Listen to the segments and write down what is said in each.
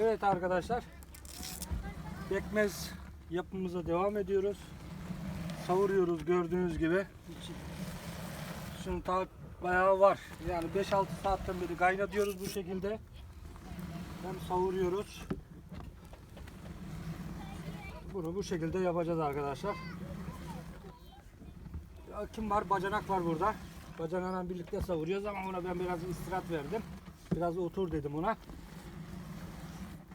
Evet arkadaşlar. Bekmez yapımıza devam ediyoruz. Savuruyoruz gördüğünüz gibi. Şunun ta bayağı var. Yani 5-6 saatten beri kaynatıyoruz bu şekilde. Hem savuruyoruz. Bunu bu şekilde yapacağız arkadaşlar. Ya Kim var? Bacanak var burada. Bacanakla birlikte savuruyoruz ama ona ben biraz istirahat verdim. Biraz otur dedim ona.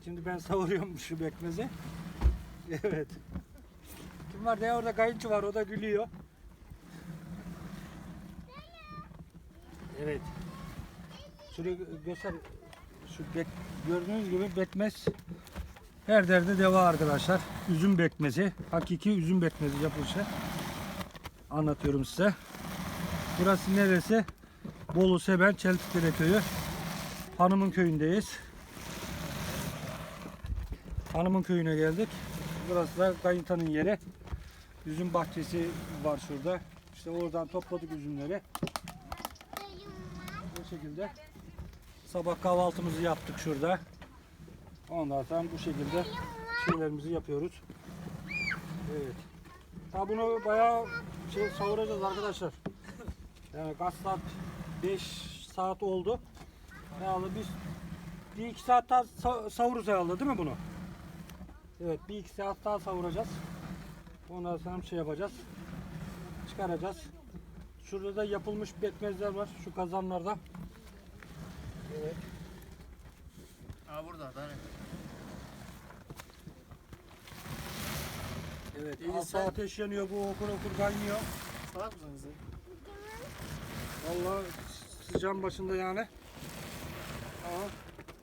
Şimdi ben savuruyorum şu bekmezi. Evet. Kim var ya orada kayınço var o da gülüyor. Evet. Şurayı göster. Şu bek, gördüğünüz gibi bekmez her derde deva arkadaşlar. Üzüm bekmezi. Hakiki üzüm bekmezi yapılışı. Anlatıyorum size. Burası neresi? Bolu Seben Çeltikdere köyü. Hanımın köyündeyiz. Hanımın köyüne geldik. Burası da kayıntanın yeri. Üzüm bahçesi var şurada. İşte oradan topladık üzümleri. Bu şekilde sabah kahvaltımızı yaptık şurada. Ondan sonra bu şekilde şeylerimizi yapıyoruz. Evet. Ha bunu bayağı şey savuracağız arkadaşlar. Yani kaç saat? 5 saat oldu. Herhalde biz bir iki saat daha sa- savururuz herhalde değil mi bunu? Evet bir iki saat daha savuracağız. Ondan sonra şey yapacağız. Çıkaracağız. Şurada da yapılmış bekmezler var şu kazanlarda. Evet. Aa burada da. Evet. İyi, altta sen- ateş yanıyor bu okur okur kaynıyor. Salak mısınız? Vallahi sıcağın başında yani. Ama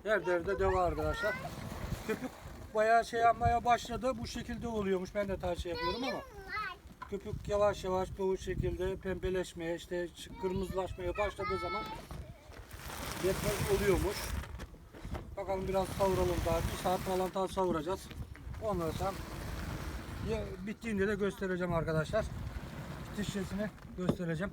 her derde deva arkadaşlar. Köpük bayağı şey yapmaya başladı. Bu şekilde oluyormuş. Ben de şey yapıyorum ama. Köpük yavaş yavaş bu şekilde pembeleşmeye, işte kırmızılaşmaya başladığı zaman yetmez oluyormuş. Bakalım biraz savuralım daha. Bir saat falan daha savuracağız. Ondan sonra bittiğinde de göstereceğim arkadaşlar. Bitiş sesini göstereceğim.